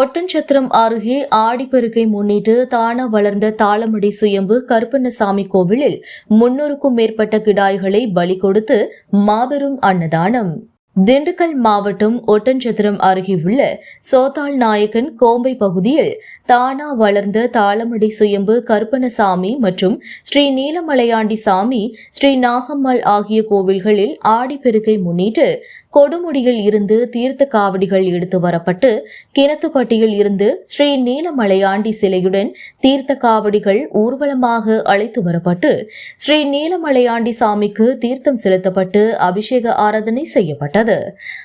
ஒட்டன்சத்திரம் அருகே ஆடிப்பெருக்கை முன்னிட்டு தானா வளர்ந்த தாளமடி சுயம்பு கருப்பண்ணசாமி கோவிலில் முன்னூறுக்கும் மேற்பட்ட கிடாய்களை பலி கொடுத்து மாபெரும் அன்னதானம். திண்டுக்கல் மாவட்டம் ஒட்டன்சத்திரம் அருகே உள்ள சோத்தாள் நாயக்கன் கோம்பை பகுதியில் தானா வளர்ந்த தாளமடி சுயம்பு கருப்பணசாமி மற்றும் ஸ்ரீ நீலமலையாண்டி சாமி ஸ்ரீ நாகம்மாள் ஆகிய கோவில்களில் ஆடிப்பெருக்கை முன்னிட்டு கொடுமுடியில் இருந்து தீர்த்த காவடிகள் எடுத்து வரப்பட்டு கிணத்துப்பட்டியில் இருந்து ஸ்ரீ நீலமலையாண்டி சிலையுடன் தீர்த்த காவடிகள் ஊர்வலமாக அழைத்து வரப்பட்டு ஸ்ரீ நீலமலையாண்டி சாமிக்கு தீர்த்தம் செலுத்தப்பட்டு அபிஷேக ஆராதனை செய்யப்பட்டது.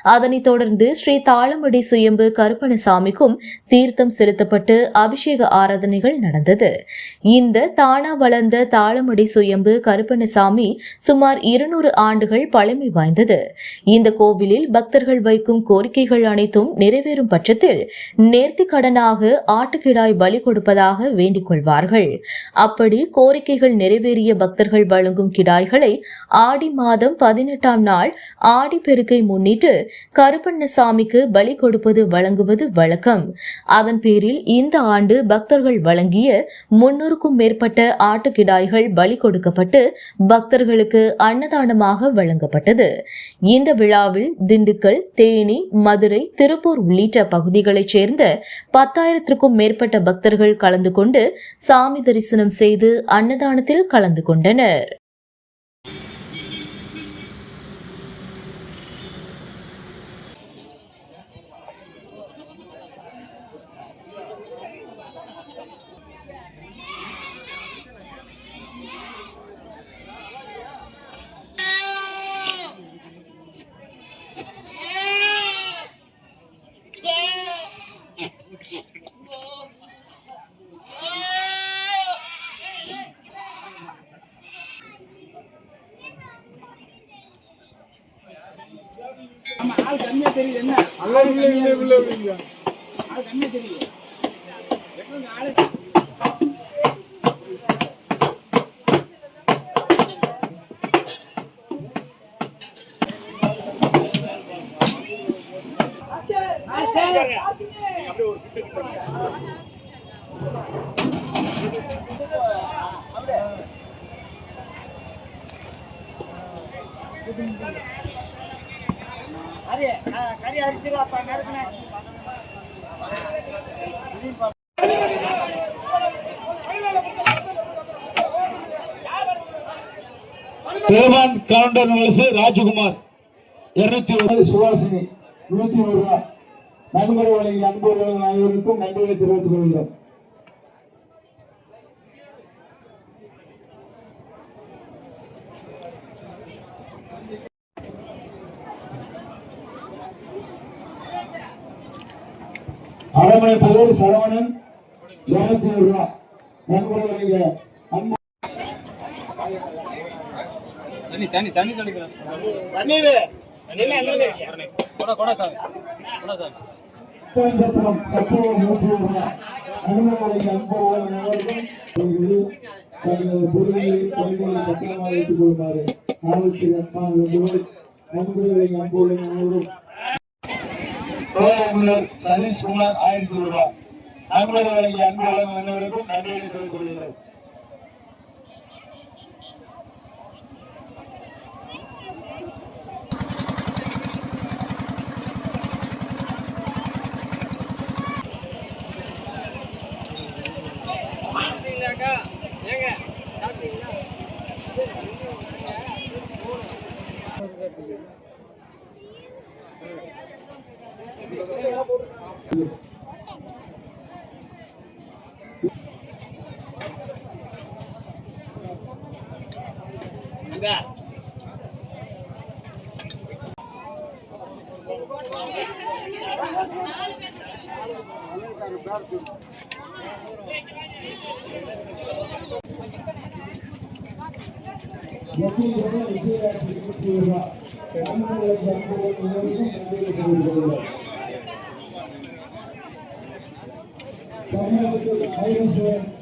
அதனைத் தொடர்ந்து ஸ்ரீ தாளமடி சுயம்பு கருப்பணசாமிக்கும் தீர்த்தம் செலுத்தப்பட்டு அபிஷேக ஆராதனைகள் நடந்தது. இந்த தானா வளர்ந்த தாளமடி சுயம்பு கருப்பணசாமி சுமார் இருநூறு ஆண்டுகள் பழமை வாய்ந்தது. இந்த கோவிலில் பக்தர்கள் வைக்கும் கோரிக்கைகள் அனைத்தும் நிறைவேறும் பட்சத்தில் நேர்த்தி கடனாக ஆட்டுக்கிடாய் பலி கொடுப்பதாக வேண்டிக் கொள்வார்கள். அப்படி கோரிக்கைகள் நிறைவேறிய பக்தர்கள் வழங்கும் கிடாய்களை ஆடி மாதம் பதினெட்டாம் நாள் ஆடி பெருக்கை முன்னிட்டு கருப்பண்ணசாமிக்கு பலி கொடுப்பது வழங்குவது வழக்கம். அதன் பேரில் இந்த ஆண்டு பக்தர்கள் வழங்கிய முன்னூறுக்கும் மேற்பட்ட ஆட்டுக்கிடாய்கள் பலி கொடுக்கப்பட்டு பக்தர்களுக்கு அன்னதானமாக வழங்கப்பட்டது. இந்த விழாவில் திண்டுக்கல் தேனி மதுரை திருப்பூர் உள்ளிட்ட பகுதிகளைச் சேர்ந்த பத்தாயிரத்திற்கும் மேற்பட்ட பக்தர்கள் கலந்து கொண்டு சாமி தரிசனம் செய்து அன்னதானத்தில் கலந்து கொண்டனர். ஆமா ஆள் கம்மியா தெரியுது. என்ன? இல்ல இல்ல இல்ல ஆள் கம்மியா தெரியுது. எப்படிங்க ஆளு கறி அரிச்சிருவாப்பா நறுக்குனேன் தேவான் கலண்டர் வலசு ராஜகுமார். இருநூத்தி ஒரு. சுவாசினி நூத்தி ஒரு ரூபாய் வழங்கிய அன்பர்கள் அனைவருக்கும் நன்றிகளை தெரிவித்துக் கொள்கிறோம். அரமனை புகழ் சரவணன் ஒரு ரூபாய் நன்கொடை வழங்கிய அன்பு தண்ணி தண்ணி தண்ணி பன்னீர் என்ன எங்களுக்கு கொடா சர்வீஸ் சாமி ரூபாய் ஆயிரத்தி ரூபாய். நன்கொடை வழங்கிய அன்பர்கள் அனைவருக்கும் நன்றிகளை தெரிவித்துக் கொள்கிறேன். நன்றி அனைவருக்கும் பொறுமுதல்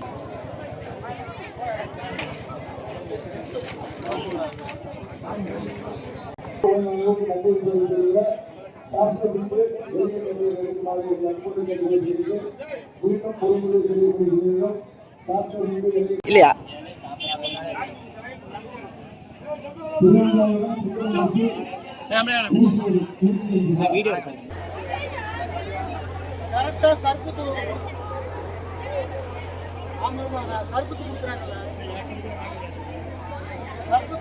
இல்லையா திருவண்ணாமலை சுப்பிரமணிய வீடியோ கரெக்டா சர்ப்பு சர்ப்பு தூக்குறாங்கல்ல. சர்ப்பு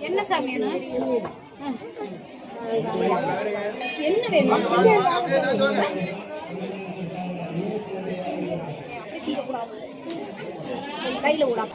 என்ன சாமி என்ன வேணும்? கையில விடாம